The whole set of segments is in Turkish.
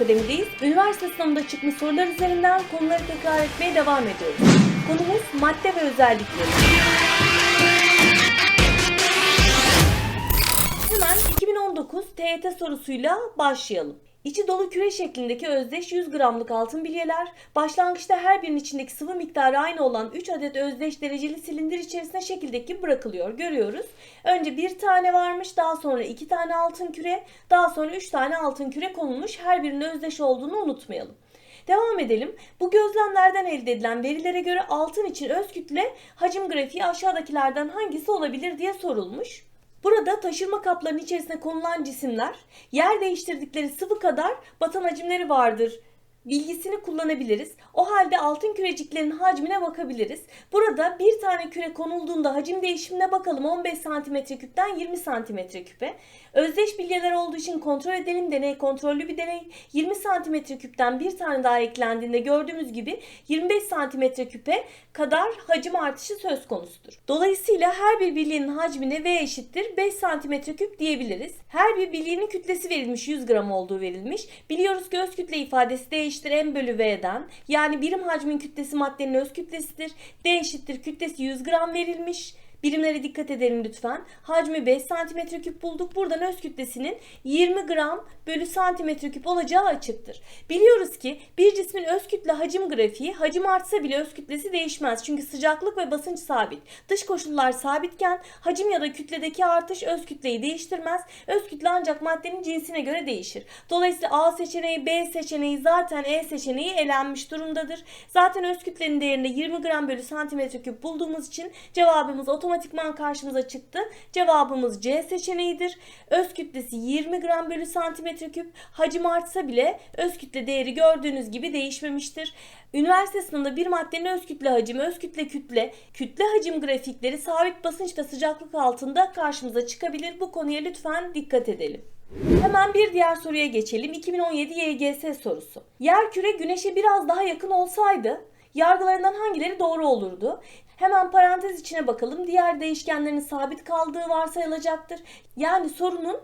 Akademi'deyiz. Üniversite sınavında çıkmış sorular üzerinden konuları tekrar etmeye devam ediyoruz. Konumuz madde ve özellikleri. Hemen 2019 TYT sorusuyla başlayalım. İçi dolu küre şeklindeki özdeş 100 gramlık altın bilyeler, başlangıçta her birinin içindeki sıvı miktarı aynı olan 3 adet özdeş dereceli silindir içerisine şekildeki bırakılıyor. Görüyoruz. Önce bir tane varmış, daha sonra iki tane altın küre, daha sonra üç tane altın küre konulmuş. Her birinin özdeş olduğunu unutmayalım. Devam edelim. Bu gözlemlerden elde edilen verilere göre altın için öz kütle hacim grafiği aşağıdakilerden hangisi olabilir diye sorulmuş. Burada taşırma kaplarının içerisine konulan cisimler yer değiştirdikleri sıvı kadar batan hacimleri vardır bilgisini kullanabiliriz. O halde altın küreciklerin hacmine bakabiliriz. Burada bir tane küre konulduğunda hacim değişimine bakalım 15 cm küpten 20 cm küpe. Özdeş bilyeler olduğu için kontrol edelim. Deney kontrollü bir deney. 20 cm küpten bir tane daha eklendiğinde gördüğümüz gibi 25 cm küpe kadar hacim artışı söz konusudur. Dolayısıyla her bir bilyenin hacmine V eşittir 5 cm küp diyebiliriz. Her bir bilyenin kütlesi verilmiş 100 gram olduğu verilmiş. Biliyoruz ki öz kütle ifadesi D eşittir M bölü V'den. Yani birim hacmin kütlesi maddenin öz kütlesidir. D eşittir kütlesi 100 gram verilmiş. Birimlere dikkat edelim lütfen. Hacmi 5 cm küp bulduk. Buradan öz kütlesinin 20 gram bölü santimetre küp olacağı açıktır. Biliyoruz ki bir cismin öz kütle hacim grafiği hacim artsa bile öz kütlesi değişmez. Çünkü sıcaklık ve basınç sabit. Dış koşullar sabitken hacim ya da kütledeki artış öz kütleyi değiştirmez. Öz kütle ancak maddenin cinsine göre değişir. Dolayısıyla A seçeneği, B seçeneği zaten E seçeneği elenmiş durumdadır. Zaten öz kütlenin değerini 20 gram bölü santimetre küp bulduğumuz için cevabımız otomatikman karşımıza çıktı. Cevabımız C seçeneğidir. Öz kütlesi 20 gram bölü santimetre küp. Hacim artsa bile öz kütle değeri gördüğünüz gibi değişmemiştir. Üniversite sınavında bir maddenin öz kütle hacmi, öz kütle kütle, kütle hacim grafikleri sabit basınç ve sıcaklık altında karşımıza çıkabilir. Bu konuya lütfen dikkat edelim. Hemen bir diğer soruya geçelim. 2017 YGS sorusu. Yer küre güneşe biraz daha yakın olsaydı yargılarından hangileri doğru olurdu? Hemen parantez içine bakalım. Diğer değişkenlerin sabit kaldığı varsayılacaktır. Yani sorunun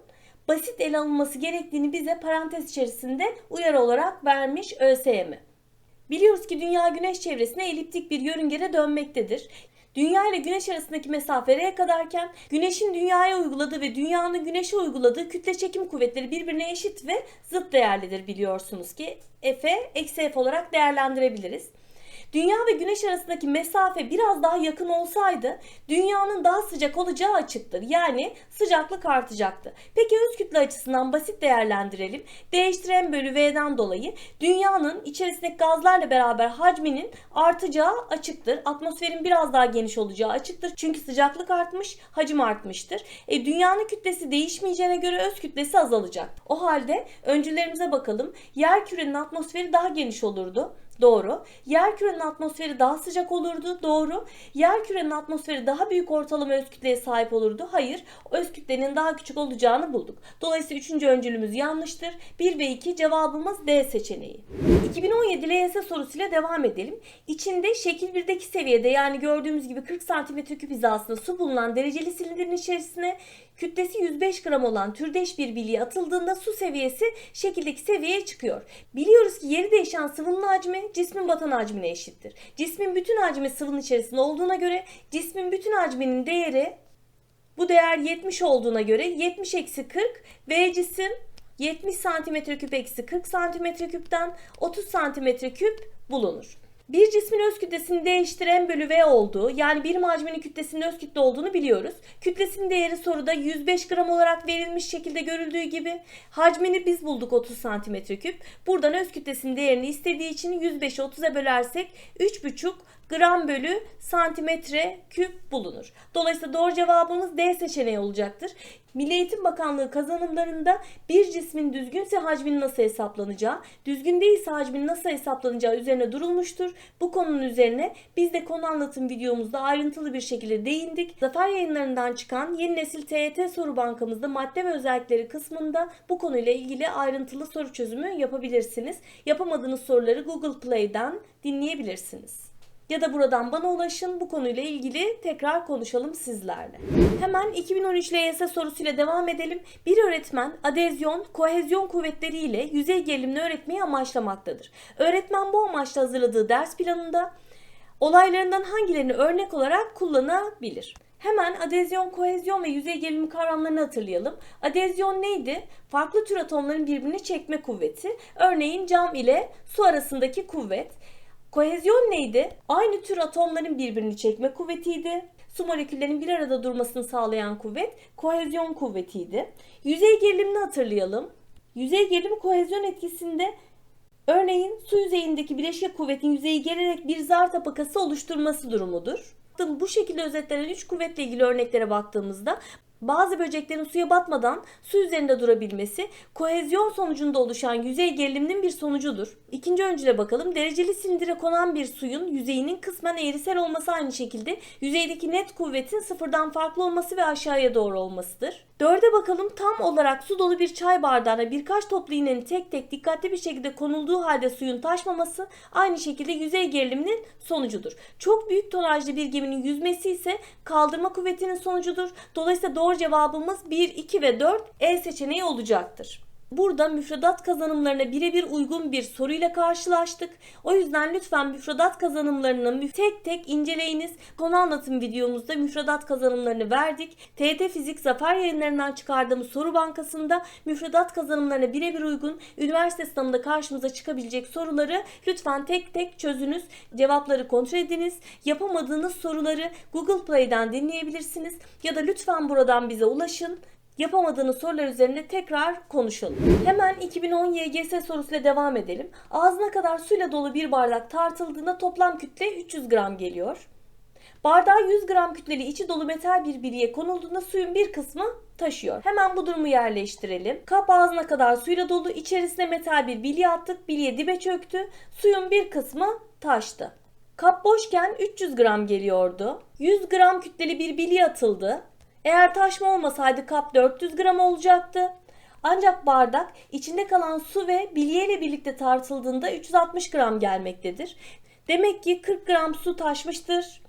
basit ele alınması gerektiğini bize parantez içerisinde uyarı olarak vermiş ÖSYM. Biliyoruz ki dünya güneş çevresine eliptik bir yörüngede dönmektedir. Dünya ile güneş arasındaki mesafe r kadarken güneşin dünyaya uyguladığı ve dünyanın güneşe uyguladığı kütle çekim kuvvetleri birbirine eşit ve zıt değerlidir biliyorsunuz ki F'e eksi F olarak değerlendirebiliriz. Dünya ve Güneş arasındaki mesafe biraz daha yakın olsaydı dünyanın daha sıcak olacağı açıktır. Yani sıcaklık artacaktı. Peki öz kütle açısından basit değerlendirelim. Değiştiren bölü V'den dolayı dünyanın içerisindeki gazlarla beraber hacminin artacağı açıktır. Atmosferin biraz daha geniş olacağı açıktır. Çünkü sıcaklık artmış, hacim artmıştır. E, dünyanın kütlesi değişmeyeceğine göre öz kütlesi azalacak. O halde öncülerimize bakalım. Yer kürenin atmosferi daha geniş olurdu. Doğru. Yer kürenin atmosferi daha sıcak olurdu. Doğru. Yer kürenin atmosferi daha büyük ortalama öz kütleye sahip olurdu. Hayır. Öz kütlenin daha küçük olacağını bulduk. Dolayısıyla üçüncü öncülümüz yanlıştır. 1 ve 2 cevabımız D seçeneği. 2017 LYS sorusuyla devam edelim. İçinde şekil 1'deki seviyede yani gördüğümüz gibi 40 cm3 hizasında su bulunan dereceli silindirin içerisine kütlesi 105 gram olan türdeş bir bilye atıldığında su seviyesi şekildeki seviyeye çıkıyor. Biliyoruz ki yeri değişen sıvının hacmi cismin batan hacmine eşittir. Cismin bütün hacmi sıvının içerisinde olduğuna göre cismin bütün hacminin değeri bu değer 70 olduğuna göre 70 eksi 40 V cisim 70 santimetre küp eksi 40 santimetre küpten 30 santimetre küp bulunur. Bir cismin öz kütlesini değiştiren bölü V olduğu yani bir hacminin kütlesinin öz kütle olduğunu biliyoruz. Kütlesinin değeri soruda 105 gram olarak verilmiş şekilde görüldüğü gibi hacmini biz bulduk 30 santimetre küp. Buradan öz kütlesinin değerini istediği için 105'i 30'a bölersek 3,5 gram bölü santimetre küp bulunur. Dolayısıyla doğru cevabımız D seçeneği olacaktır. Milli Eğitim Bakanlığı kazanımlarında bir cismin düzgünse hacminin nasıl hesaplanacağı, düzgün değilse hacminin nasıl hesaplanacağı üzerine durulmuştur. Bu konunun üzerine biz de konu anlatım videomuzda ayrıntılı bir şekilde değindik. Zafer yayınlarından çıkan yeni nesil TYT soru bankamızda madde ve özellikleri kısmında bu konuyla ilgili ayrıntılı soru çözümü yapabilirsiniz. Yapamadığınız soruları Google Play'den dinleyebilirsiniz. Ya da buradan bana ulaşın. Bu konuyla ilgili tekrar konuşalım sizlerle. Hemen 2013 LYS sorusuyla devam edelim. Bir öğretmen adezyon, kohezyon kuvvetleriyle yüzey gerilimini öğretmeyi amaçlamaktadır. Öğretmen bu amaçla hazırladığı ders planında olaylarından hangilerini örnek olarak kullanabilir? Hemen adezyon, kohezyon ve yüzey gerilimi kavramlarını hatırlayalım. Adezyon neydi? Farklı tür atomların birbirini çekme kuvveti. Örneğin cam ile su arasındaki kuvvet. Kohezyon neydi? Aynı tür atomların birbirini çekme kuvvetiydi. Su moleküllerinin bir arada durmasını sağlayan kuvvet kohezyon kuvvetiydi. Yüzey gerilimini hatırlayalım. Yüzey gerilimi kohezyon etkisinde örneğin su yüzeyindeki bileşik kuvvetin yüzeyi gererek bir zar tabakası oluşturması durumudur. Bu şekilde özetlenen üç kuvvetle ilgili örneklere baktığımızda bazı böceklerin suya batmadan su üzerinde durabilmesi kohezyon sonucunda oluşan yüzey geriliminin bir sonucudur. İkinci öncüle bakalım. Dereceli silindire konan bir suyun yüzeyinin kısmen eğrisel olması aynı şekilde yüzeydeki net kuvvetin sıfırdan farklı olması ve aşağıya doğru olmasıdır. Dörde bakalım tam olarak su dolu bir çay bardağına birkaç toplu iğnenin tek tek dikkatli bir şekilde konulduğu halde suyun taşmaması aynı şekilde yüzey geriliminin sonucudur. Çok büyük tonajlı bir geminin yüzmesi ise kaldırma kuvvetinin sonucudur. Dolayısıyla doğru cevabımız 1, 2 ve 4 E seçeneği olacaktır. Burada müfredat kazanımlarına birebir uygun bir soruyla karşılaştık. O yüzden lütfen müfredat kazanımlarını tek tek inceleyiniz. Konu anlatım videomuzda müfredat kazanımlarını verdik. TET Fizik Zafer yayınlarından çıkardığımız soru bankasında müfredat kazanımlarına birebir uygun üniversite sınavında karşımıza çıkabilecek soruları lütfen tek tek çözünüz. Cevapları kontrol ediniz. Yapamadığınız soruları Google Play'den dinleyebilirsiniz. Ya da lütfen buradan bize ulaşın yapamadığınız sorular üzerinde tekrar konuşalım. Hemen 2010 YGS sorusuyla devam edelim. Ağzına kadar suyla dolu bir bardak tartıldığında toplam kütle 300 gram geliyor. Bardağa 100 gram kütleli içi dolu metal bir bilye konulduğunda suyun bir kısmı taşıyor. Hemen bu durumu yerleştirelim. Kap ağzına kadar suyla dolu, içerisine metal bir bilye attık, bilye dibe çöktü, suyun bir kısmı taştı. Kap boşken 300 gram geliyordu. 100 gram kütleli bir bilye atıldı. Eğer taşma olmasaydı kap 400 gram olacaktı. Ancak bardak içinde kalan su ve bilye ile birlikte tartıldığında 360 gram gelmektedir. Demek ki 40 gram su taşmıştır.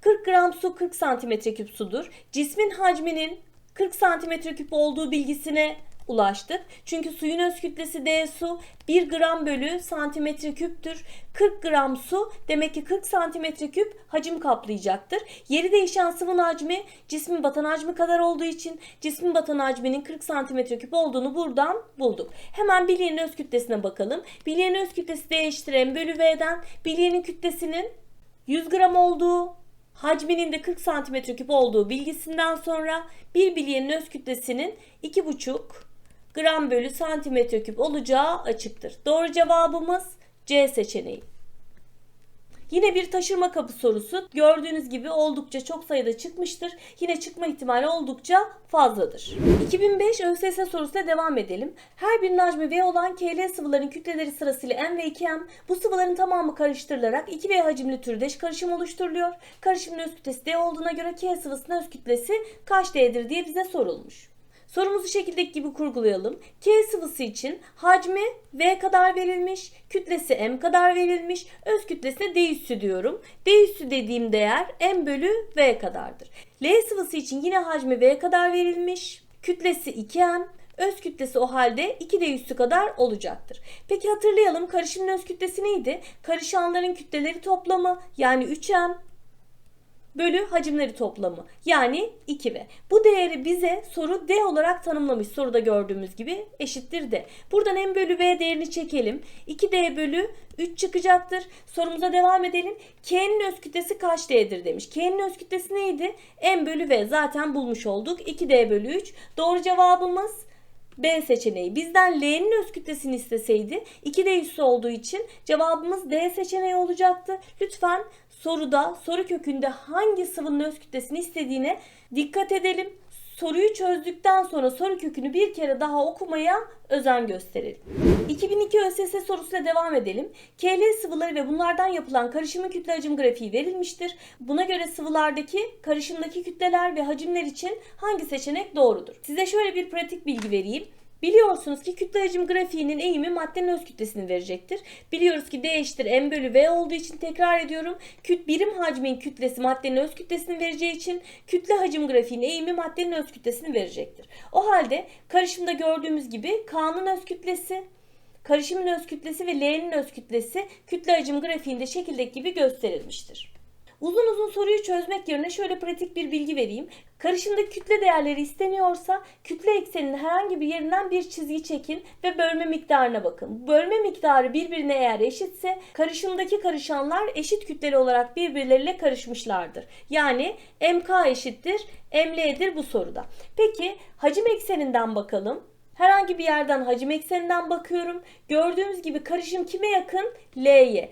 40 gram su 40 santimetre küp sudur. Cismin hacminin 40 santimetre küp olduğu bilgisine ulaştık. Çünkü suyun öz kütlesi D su 1 gram bölü santimetre küptür. 40 gram su demek ki 40 santimetre küp hacim kaplayacaktır. Yeri değişen sıvının hacmi cismin batan hacmi kadar olduğu için cismin batan hacminin 40 santimetre küp olduğunu buradan bulduk. Hemen bilyenin öz kütlesine bakalım. Bilyenin öz kütlesi D eşittir M bölü V'den bilyenin kütlesinin 100 gram olduğu hacminin de 40 santimetre küp olduğu bilgisinden sonra bir bilyenin öz kütlesinin 2,5 gram bölü santimetre küp olacağı açıktır. Doğru cevabımız C seçeneği. Yine bir taşırma kapı sorusu. Gördüğünüz gibi oldukça çok sayıda çıkmıştır. Yine çıkma ihtimali oldukça fazladır. 2005 ÖSS sorusuyla devam edelim. Her bir hacmi V olan KL sıvıların kütleleri sırasıyla M ve 2M bu sıvıların tamamı karıştırılarak 2V hacimli türdeş karışım oluşturuluyor. Karışımın öz kütlesi D olduğuna göre K sıvısının öz kütlesi kaç D'dir diye bize sorulmuş. Sorumuzu şekildeki gibi kurgulayalım. K sıvısı için hacmi V kadar verilmiş, kütlesi M kadar verilmiş, öz kütlesine D üssü diyorum. D üssü dediğim değer M bölü V kadardır. L sıvısı için yine hacmi V kadar verilmiş, kütlesi 2M, öz kütlesi o halde 2 D üssü kadar olacaktır. Peki hatırlayalım karışımın öz kütlesi neydi? Karışanların kütleleri toplamı yani 3M bölü hacimleri toplamı yani 2V. Bu değeri bize soru D olarak tanımlamış. Soruda gördüğümüz gibi eşittir D. Buradan M bölü V değerini çekelim. 2D bölü 3 çıkacaktır. Sorumuza devam edelim. K'nin öz kütlesi kaç D'dir demiş. K'nin öz kütlesi neydi? M bölü V zaten bulmuş olduk. 2D bölü 3. Doğru cevabımız B seçeneği. Bizden L'nin öz kütlesini isteseydi 2D üssü olduğu için cevabımız D seçeneği olacaktı. Lütfen soruda soru kökünde hangi sıvının öz kütlesini istediğine dikkat edelim. Soruyu çözdükten sonra soru kökünü bir kere daha okumaya özen gösterelim. 2002 ÖSS sorusuyla devam edelim. KL sıvıları ve bunlardan yapılan karışımın kütle hacim grafiği verilmiştir. Buna göre sıvılardaki karışımdaki kütleler ve hacimler için hangi seçenek doğrudur? Size şöyle bir pratik bilgi vereyim. Biliyorsunuz ki kütle hacim grafiğinin eğimi maddenin öz kütlesini verecektir. Biliyoruz ki D eşittir M bölü V olduğu için tekrar ediyorum. Küt birim hacmin kütlesi maddenin öz kütlesini vereceği için kütle hacim grafiğinin eğimi maddenin öz kütlesini verecektir. O halde karışımda gördüğümüz gibi K'nın öz kütlesi, karışımın öz kütlesi ve L'nin öz kütlesi kütle hacim grafiğinde şekildeki gibi gösterilmiştir. Uzun uzun soruyu çözmek yerine şöyle pratik bir bilgi vereyim. Karışımda kütle değerleri isteniyorsa kütle ekseninin herhangi bir yerinden bir çizgi çekin ve bölme miktarına bakın. Bölme miktarı birbirine eğer eşitse karışımdaki karışanlar eşit kütleli olarak birbirleriyle karışmışlardır. Yani MK eşittir ML'dir bu soruda. Peki hacim ekseninden bakalım. Herhangi bir yerden hacim ekseninden bakıyorum. Gördüğünüz gibi karışım kime yakın? L'ye.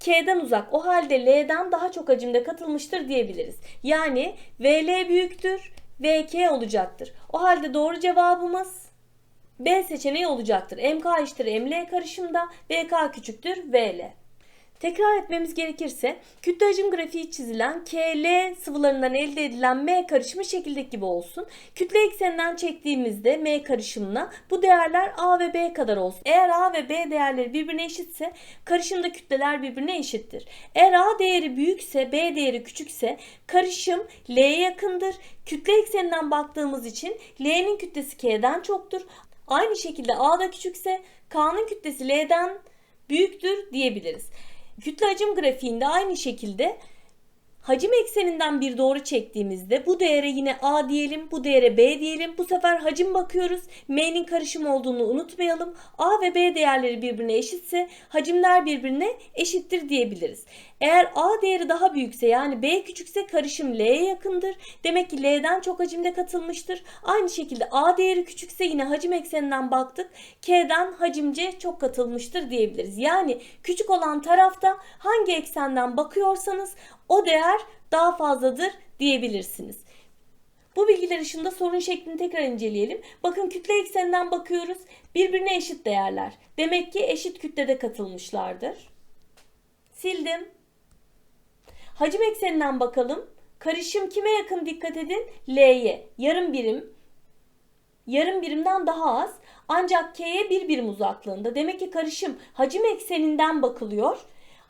K'den uzak. O halde L'den daha çok hacimde katılmıştır diyebiliriz. Yani VL büyüktür, VK olacaktır. O halde doğru cevabımız B seçeneği olacaktır. MK eşittir ML karışımda, VK küçüktür VL. Tekrar etmemiz gerekirse kütle hacim grafiği çizilen KL sıvılarından elde edilen M karışımı şekildeki gibi olsun. Kütle ekseninden çektiğimizde M karışımına bu değerler A ve B kadar olsun. Eğer A ve B değerleri birbirine eşitse karışımda kütleler birbirine eşittir. Eğer A değeri büyükse B değeri küçükse karışım L'ye yakındır. Kütle ekseninden baktığımız için L'nin kütlesi K'den çoktur. Aynı şekilde A da küçükse K'nın kütlesi L'den büyüktür diyebiliriz. Kütle hacim grafiğinde aynı şekilde hacim ekseninden bir doğru çektiğimizde bu değere yine A diyelim, bu değere B diyelim. Bu sefer hacim bakıyoruz. M'nin karışım olduğunu unutmayalım. A ve B değerleri birbirine eşitse hacimler birbirine eşittir diyebiliriz. Eğer A değeri daha büyükse yani B küçükse karışım L'ye yakındır. Demek ki L'den çok hacimde katılmıştır. Aynı şekilde A değeri küçükse yine hacim ekseninden baktık. K'den hacimce çok katılmıştır diyebiliriz. Yani küçük olan tarafta hangi eksenden bakıyorsanız o değer daha fazladır diyebilirsiniz. Bu bilgiler ışığında sorun şeklini tekrar inceleyelim. Bakın kütle ekseninden bakıyoruz. Birbirine eşit değerler. Demek ki eşit kütlede katılmışlardır. Sildim. Hacim ekseninden bakalım. Karışım kime yakın dikkat edin? L'ye. Yarım birim. Yarım birimden daha az. Ancak K'ye bir birim uzaklığında. Demek ki karışım hacim ekseninden bakılıyor.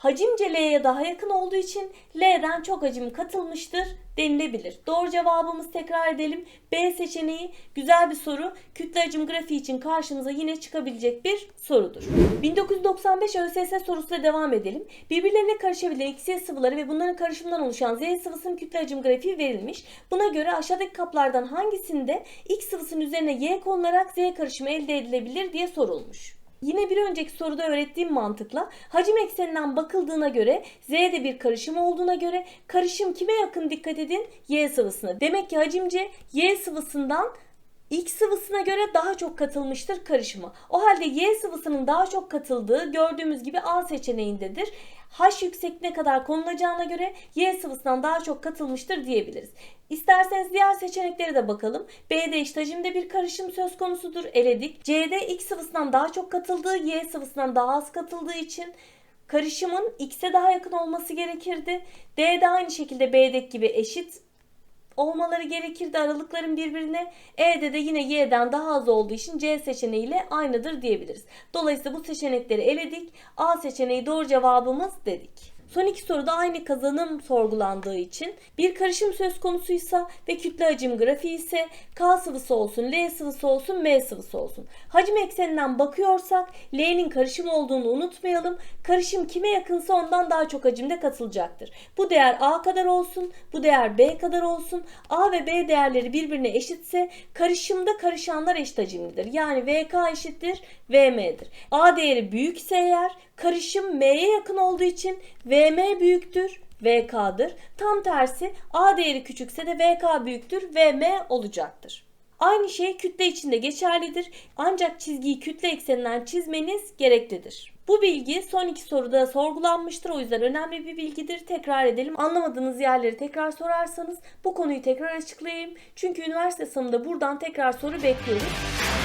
Hacimce L'ye daha yakın olduğu için L'den çok hacim katılmıştır denilebilir. Doğru cevabımız tekrar edelim. B seçeneği güzel bir soru. Kütle hacim grafiği için karşımıza yine çıkabilecek bir sorudur. 1995 ÖSS sorusuyla devam edelim. Birbirlerine karışabilen XY sıvıları ve bunların karışımından oluşan Z sıvısının kütle hacim grafiği verilmiş. Buna göre aşağıdaki kaplardan hangisinde X sıvısının üzerine Y konularak Z karışımı elde edilebilir diye sorulmuş. Yine bir önceki soruda öğrettiğim mantıkla hacim ekseninden bakıldığına göre Z'de bir karışım olduğuna göre karışım kime yakın dikkat edin? Y sıvısına. Demek ki hacimce Y sıvısından X sıvısına göre daha çok katılmıştır karışıma. O halde Y sıvısının daha çok katıldığı gördüğümüz gibi A seçeneğindedir. H yüksekliğine kadar konulacağına göre Y sıvısından daha çok katılmıştır diyebiliriz. İsterseniz diğer seçeneklere de bakalım. B'de eşit bir karışım söz konusudur. Eledik. C'de X sıvısından daha çok katıldığı, Y sıvısından daha az katıldığı için karışımın X'e daha yakın olması gerekirdi. D'de aynı şekilde B'deki gibi eşit olmaları gerekirdi aralıkların birbirine. E'de de yine Y'den daha az olduğu için C seçeneğiyle aynıdır diyebiliriz. Dolayısıyla bu seçenekleri eledik. A seçeneği doğru cevabımız dedik. Son iki soruda aynı kazanım sorgulandığı için bir karışım söz konusuysa ve kütle hacim grafiği ise K sıvısı olsun, L sıvısı olsun, M sıvısı olsun. Hacim ekseninden bakıyorsak L'nin karışım olduğunu unutmayalım. Karışım kime yakınsa ondan daha çok hacimde katılacaktır. Bu değer A kadar olsun, bu değer B kadar olsun. A ve B değerleri birbirine eşitse karışımda karışanlar eşit hacimlidir. Yani VK eşittir VM'dir. A değeri büyükse eğer karışım M'ye yakın olduğu için VM büyüktür. VK'dır. Tam tersi A değeri küçükse de VK büyüktür. VM olacaktır. Aynı şey kütle içinde geçerlidir. Ancak çizgiyi kütle ekseninden çizmeniz gereklidir. Bu bilgi son iki soruda sorgulanmıştır. O yüzden önemli bir bilgidir. Tekrar edelim. Anlamadığınız yerleri tekrar sorarsanız bu konuyu tekrar açıklayayım. Çünkü üniversite sınavında buradan tekrar soru bekliyoruz.